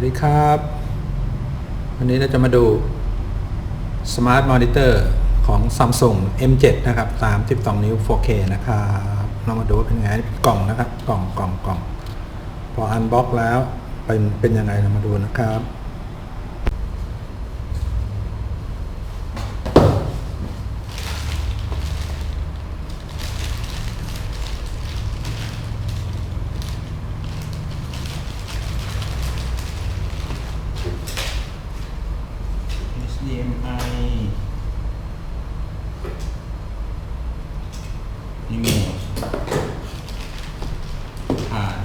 วัสดีครับ วันนี้เราจะมาดู Smart Monitor ของ Samsung M7 นะครับ32 นิ้ว 4K นะครับเรามาดูว่าเป็นไงกล่องนะครับ กล่องกล่องกล่องพออันบ็อกแล้วเป็นเป็นยังไงเรามาดูนะครับ HDMI รีโมทผ่าน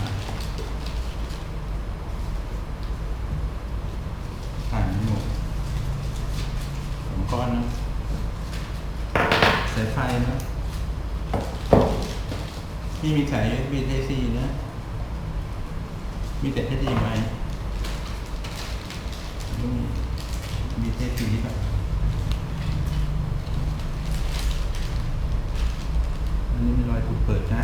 ผ่านรีโมทผมก้อนนะสายไฟนะ ที่มีสาย USB Type C นะ มีแต่ HDMI มีมีเทปสีแบบอั นี้มีรอยถูกเปิดนะ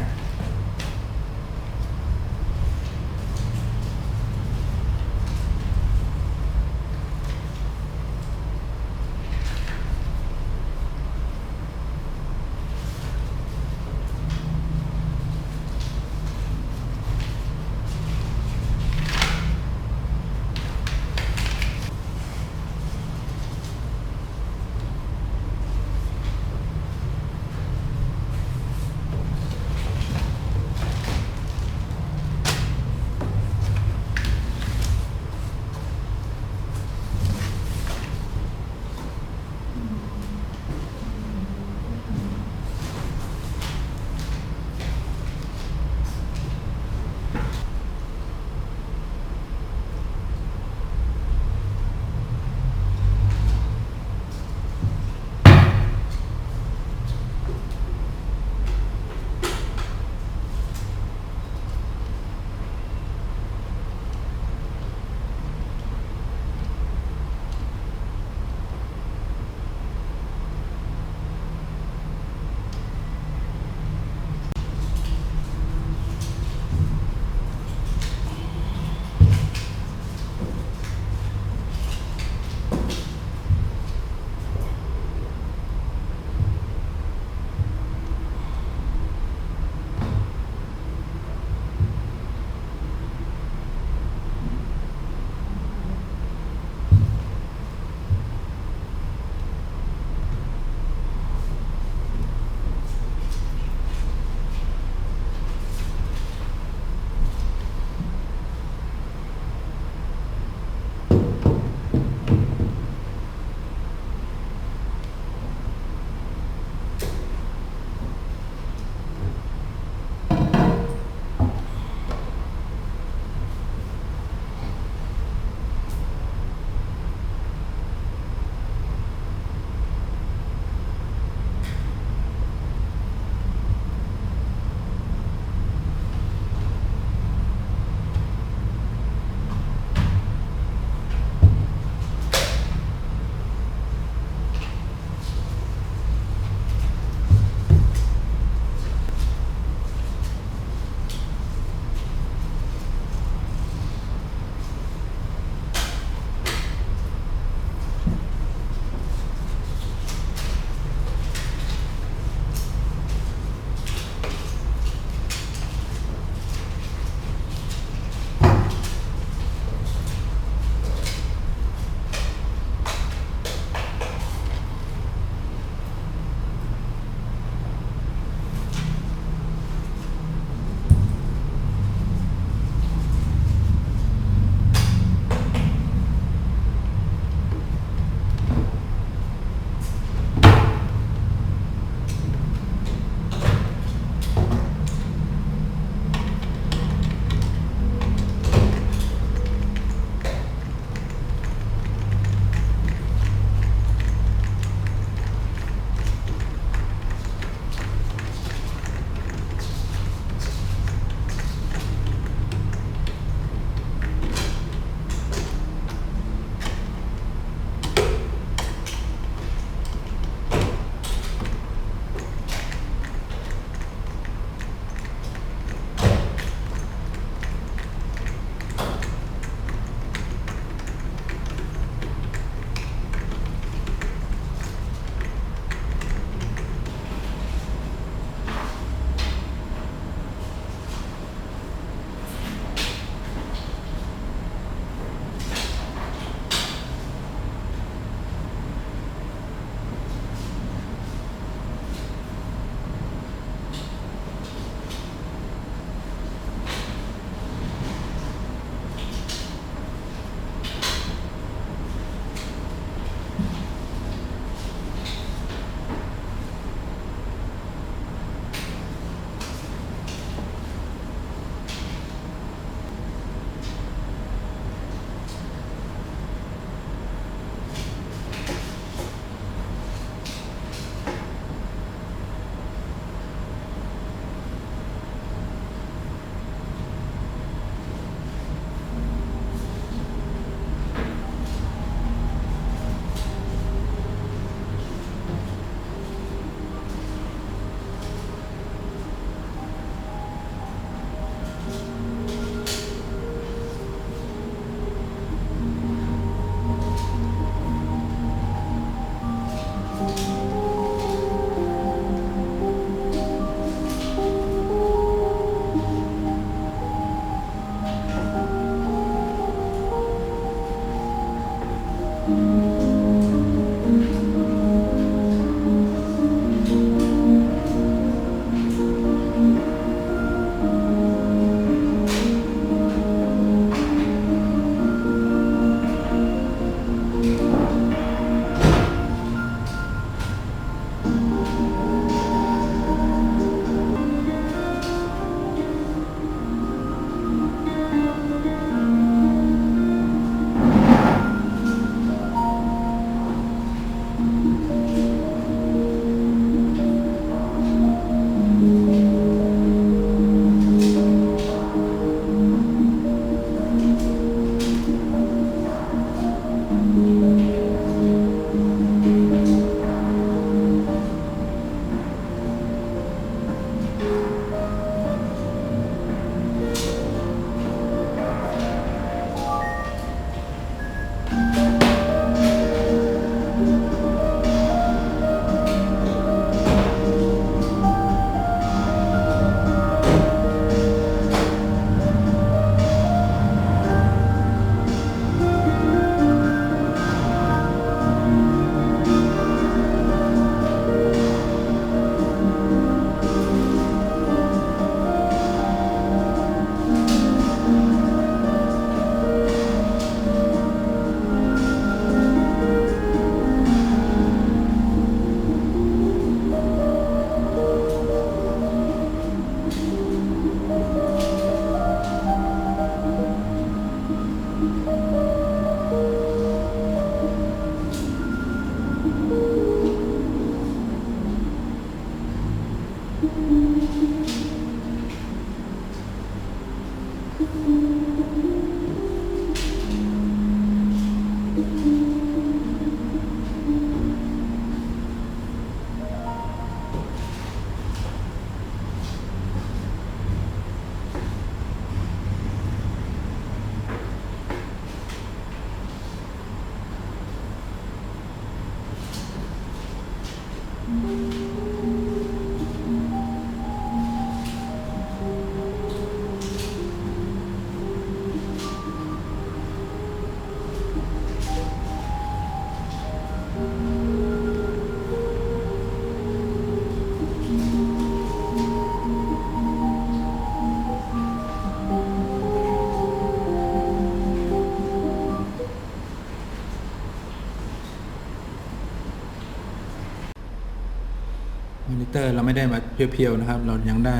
อนิเตอร์เราไม่ได้มาเพียวๆนะครับ เรายังได้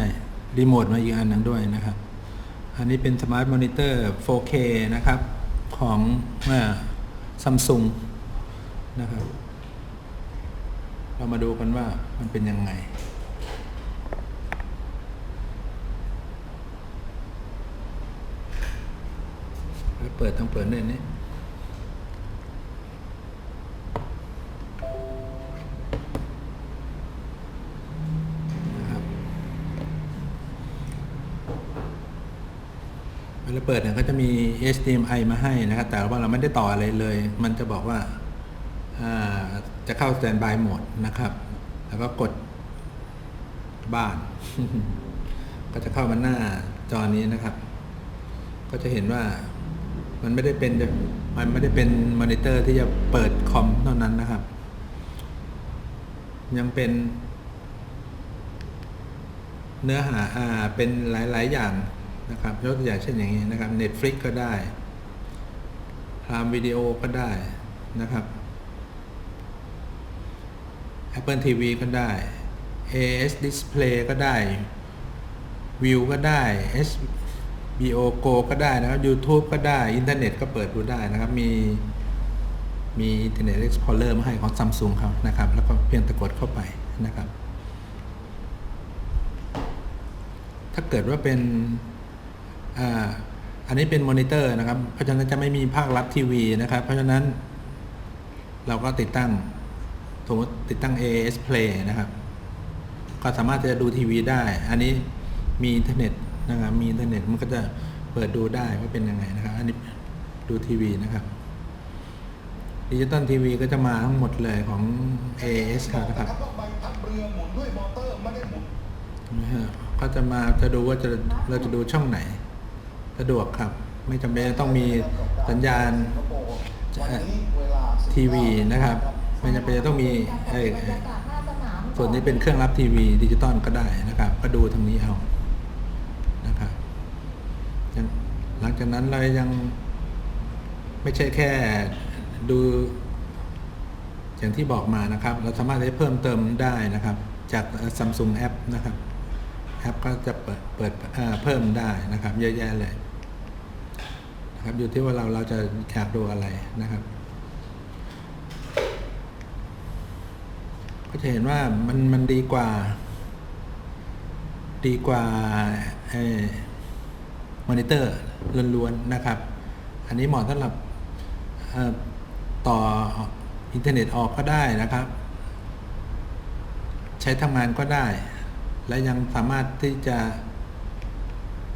รีโมทมาอีกอันหนึ่งด้วยนะครับ อันนี้เป็นสมาร์ทมอนิเตอร์ 4K นะครับ ของซัมซุงนะครับ เรามาดูกันว่ามันเป็นยังไงแล้วเปิดต้องเปิดเนี่ยนี้นะครับ เว ลาเปิดเนี่ยก็จะมี HDMI มาให้นะครับ แต่ว่าเราไม่ได้ต่ออะไรเลย มันจะบอกว่าาจะเข้า Standby Mode นะครับ แล้วก็กดบ้าน ก็จะเข้ามาหน้าจอนี้นะครับ ก็จะเห็นว่ามันไม่ได้เป็นมันไม่ได้เป็นมอนิเตอร์ที่จะเปิดคอมเท่านั้นนะครับ ยังเป็น เนื้อหาอ่าเป็นหลาย ๆ อย่าง นะครับยกตัวอย่างเช่นอย่างนี้นะครับ Netflix ก็ได้ Prime Video ก็ได้นะครับ Apple TV ก็ได้ AS Display ก็ได้ View ก็ได้ HBO Go ก็ได้นะครับ YouTube ก็ได้ อินเทอร์เน็ตก็เปิดดูได้นะครับ มีมี Internet Explorer มาให้ของ Samsung เขานะครับ แล้วก็เพียงตะกดเข้าไปนะครับ ถ้าเกิดว่าเป็น อ่าอันนี้เป็นมอนิเตอร์นะครับ เพราะฉะนั้นจะไม่มีภาครับทีวีนะครับ เพราะฉะนั้นเราก็ติดตั้งสมมติติดตั้ง AS Play นะครับ ก็สามารถจะดูทีวีได้ อันนี้มีอินเทอร์เน็ตนะครับ มีอินเทอร์เน็ตมันก็จะเปิดดูได้ว่าเป็นยังไงนะครับ อันนี้ดูทีวีนะครับดิจิตอลทีวีก็จะมาทั้งหมดเลยของ AS ครับนะครับว่าใบพัดเรือหมุนด้วยมอเตอร์ไม่ได้หมุนนะฮะก็จะมาจะดูว่าจะเราจะดูช่องไหน สะดวกครับ ไม่จำเป็นต้องมีสัญญาณทีวีนะครับ ไม่จำเป็นจะต้องมีเอ่อส่วนนี้เป็นเครื่องรับทีวีดิจิตอลก็ได้นะครับ ก็ดูทางนี้เอานะครับหลังจากนั้นเรายังไม่ใช่แค่ดูอย่างที่บอกมานะครับ เราสามารถได้เพิ่มเติมได้นะครับ จาก Samsung App นะครับแอปก็จะเปิดเปิดเพิ่มได้นะครับ เยอะแยะเลย นะครับอยู่ที่ว่าเราเราจะอยากดูอะไรนะครับ ก็จะเห็นว่ามันมันดีกว่า ดีกว่าเอ่อมอนิเตอร์ล้วนๆนะครับ อันนี้เหมาะสำหรับต่ออินเทอร์เน็ตออกก็ได้นะครับ ใช้ทำงานก็ได้ และยังสามารถที่จะ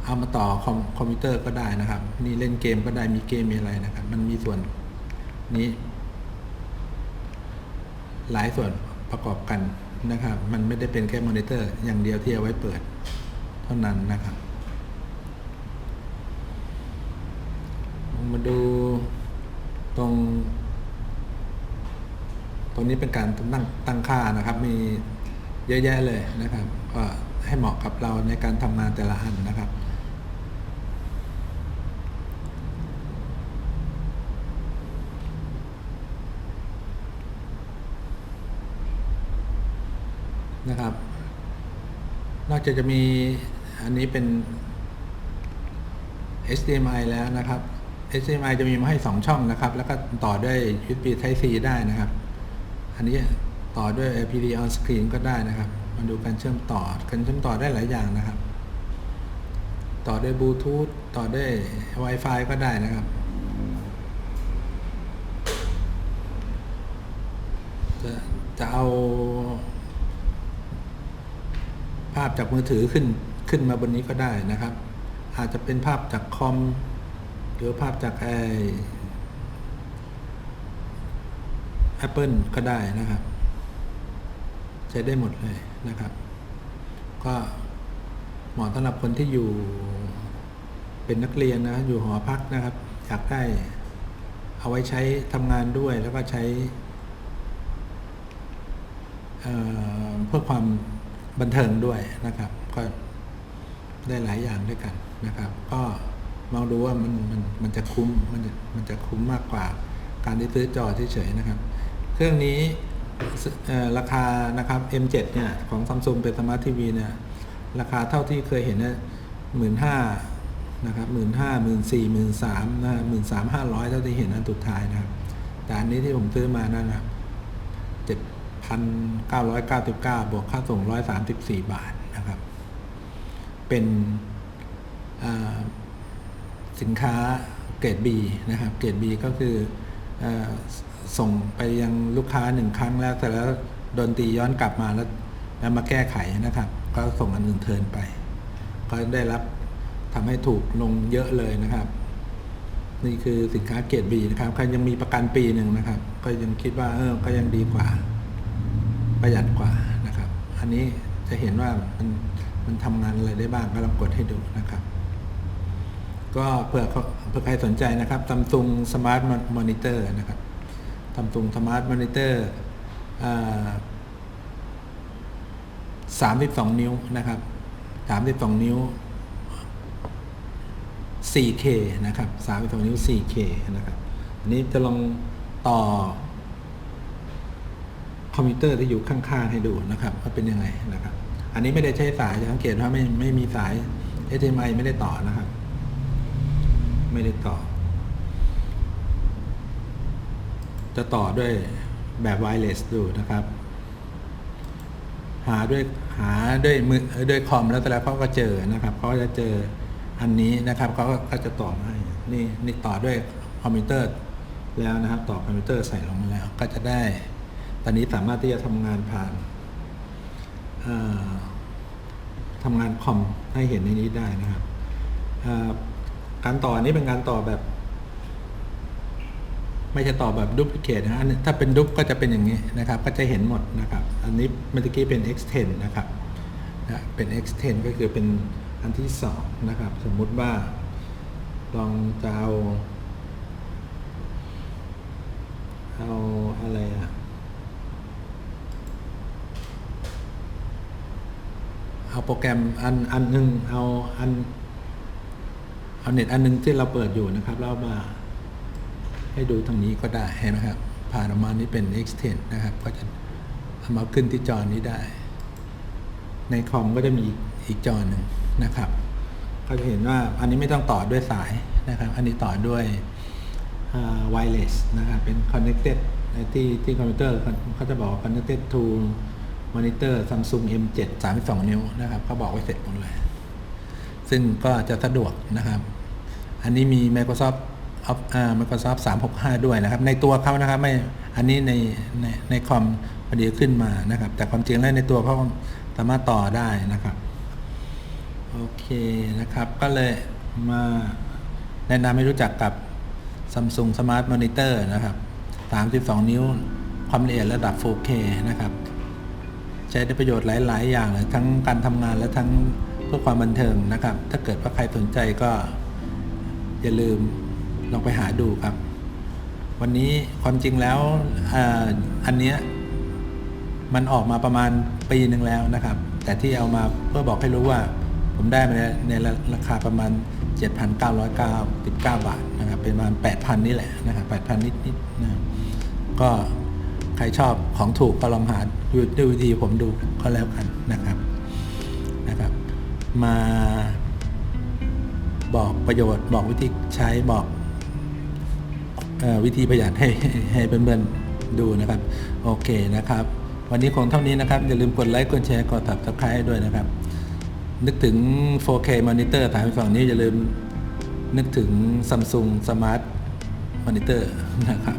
เอามาต่อคอมคอมพิวเตอร์ก็ได้นะครับ นี่เล่นเกมก็ได้มีเกมมีอะไรนะครับ มันมีส่วนนี้ หลายส่วนประกอบกันนะครับ มันไม่ได้เป็นแค่มอนิเตอร์ อย่างเดียวที่เอาไว้เปิด เท่านั้นนะครับ มาดูตรงตรงนี้เป็นการตั้งตั้งค่านะครับ มีเยอะแยะเลยนะครับก็ให้เหมาะกับเราในการทำงานแต่ละอันนะครับ นะครับ นอกจากจะมีอันนี้เป็น HDMI แล้วนะครับ HDMI จะมีมาให้ 2 ช่องนะครับ แล้วก็ต่อด้วย USB Type C ได้นะครับ อันนี้ต่อด้วย LPD on screen ก็ได้นะครับ มาดูการเชื่อมต่อการเชื่อมต่อได้หลายอย่างนะครับ ต่อด้วยบลูทูธต่อด้วย Wi-Fi ก็ได้นะครับ จะจะเอา ภาพจากมือถือขึ้นขึ้นมาบนนี้ก็ได้นะครับ อาจจะเป็นภาพจากคอมหรือภาพจากไอ Apple ก็ได้นะครับ ใช้ได้หมดเลยนะครับ ก็เหมาะสำหรับคนที่อยู่เป็นนักเรียนนะอยู่หอพักนะครับอยากได้เอาไว้ใช้ทำงานด้วยแล้วก็ใช้เอ่อเพื่อความ บันเทิงด้วยนะครับ ก็ได้หลายอย่างด้วยกันนะครับ ก็มองดูว่ามันมันมันจะคุ้มมันจะมันจะคุ้มมากกว่าการที่ซื้อจอเฉยๆนะครับ เครื่องนี้ราคานะครับ M7 เนี่ยของ Samsung เป็นสมาร์ททีวีเนี่ยราคาเท่าที่เคยเห็นเนี่ยหมื่นห้านะครับหมื่นห้าหมื่นสี่หมื่นสามนะหมื่นสามห้าร้อยเท่าที่เห็นอันสุดท้ายนะครับ แต่อันนี้ที่ผมซื้อมานั่นนะเจ็ด พันเก้าร้อยเก้าสิบเก้าบวกค่าส่งร้อยสามสิบสี่บาทนะครับ เป็นสินค้าเกรด B นะครับ เกรด B ก็คืออส่งไปยังลูกค้าหนึ่งครั้งแล้วแต่แล้วโดนตีย้อนกลับมาแล้วแล้วมาแก้ไขนะครับ ก็ส่งอันอื่นเทินไป ก็ได้รับทำให้ถูกลงเยอะเลยนะครับ นี่คือสินค้าเกรด B นะครับใครยังมีประกันปีหนึ่งนะครับ ก็ยังคิดว่าเออก็ยังดีกว่า ประหยัดกว่านะครับ อันนี้จะเห็นว่ามันมันทำงานอะไรได้บ้างก็ลองกดให้ดูนะครับ ก็เผื่อเขาเผื่อใครสนใจนะครับ Samsung Smart Monitor นะครับ Samsung Smart Monitor อ่า32นิ้วนะครับ32นิ้ว 4K นะครับ32นิ้ว 4K นะครับอันนี้จะลองต่อ คอมพิวเตอร์ที่อยู่ข้างๆให้ดูนะครับว่าเป็นยังไงนะครับ อันนี้ไม่ได้ใช้สายจะสังเกตว่าไม่ไม่มีสาย HDMI ไม่ได้ต่อนะครับ ไม่ได้ต่อ จะต่อด้วยแบบไวเลสดูนะครับ หาด้วยหาด้วยมือด้วยคอมแล้วแต่แล้วเขาก็เจอนะครับเขาก็จะเจออันนี้นะครับเขาก็จะต่อให้นี่นี่ต่อด้วยคอมพิวเตอร์แล้วนะครับ ต่อคอมพิวเตอร์ใส่ลงมาแล้วก็จะได้ ตอนนี้สามารถที่จะทำงานผ่านทำงานคอมให้เห็นในนี้ได้นะครับการต่อนี้เป็นการต่อแบบ ไม่ใช่ต่อแบบดูพลิเคทนะอันนี้ถ้าเป็นดุปก็จะเป็นอย่างนี้นะครับ ก็จะเห็นหมดนะครับ อันนี้เมื่อกี้เป็น X10 นะครับนะเป็น X10 ก็คือเป็นอันที่สองนะครับ สมมุติว่าลองจะเอา เอาอะไรอะ เอาโปรแกรมอันอันหนึ่งเอาอันเอาเน็ตอันหนึงที่เราเปิดอยู่นะครับแล้วมาให้ดูทางนี้ก็ได้เห็นไหมครับ ผ่านออกมานี่เป็น X10 นะครับ ก็จะเอามาขึ้นที่จอนี้ได้ ในคอมก็จะมีอีกจอหนึ่งนะครับก็จะเห็นว่าอันนี้ไม่ต้องต่อด้วยสายนะครับ อันนี้ต่อด้วยไวเลสนะครับ เป็น connected ที่ที่คอมพิวเตอร์เขาจะบอก ว่า connected to monitor Samsung M7 32 นิ้วนะครับเขาบอกไว้เสร็จหมดเลย ซึ่งก็จะสะดวกนะครับ อันนี้มี Microsoft อ่า Microsoft 365 ด้วยนะครับ ในตัวเขานะครับไม่อันนี้ในในในคอมพอดีขึ้นมานะครับ แต่ความจริงแล้วในตัวเขาสามารถต่อได้นะครับ โอเคนะครับ ก็เลยมาแนะนำให้รู้จักกับ Samsung Smart Monitor นะครับ 32 นิ้ว ความละเอียดระดับ 4K นะครับ ใช้ได้ประโยชน์หลาย ๆ อย่างเลยทั้งการทำงานและทั้งเพื่อความบันเทิงนะครับ ถ้าเกิดว่าใครสนใจก็ อย่าลืมลองไปหาดูครับ วันนี้ความจริงแล้วออันเนี้ยมันออกมาประมาณปีหนึ่งแล้วนะครับ แต่ที่เอามาเพื่อบอกให้รู้ว่า ผมได้มาในในราคาประมาณ 7,999บาทนะครับเป็นประมาณ 8,000 นี่แหละนะครับ8,000 นิดๆนะก็ ใครชอบของถูกก็ลองหาด้วยวิธีผมดูก็แล้วกันนะครับนะครับ มาบอกประโยชน์บอกวิธีใช้บอกวิธีประหยัดให้ให้เพื่อนๆดูนะครับ โอเคนะครับ วันนี้คงเท่านี้นะครับ อย่าลืมกดไลค์กดแชร์กดติดตามด้วยนะครับ นึกถึง 4K มอนิเตอร์ถ่ายฝั่งนี้อย่าลืมนึกถึง Samsung Smart Monitor นะครับ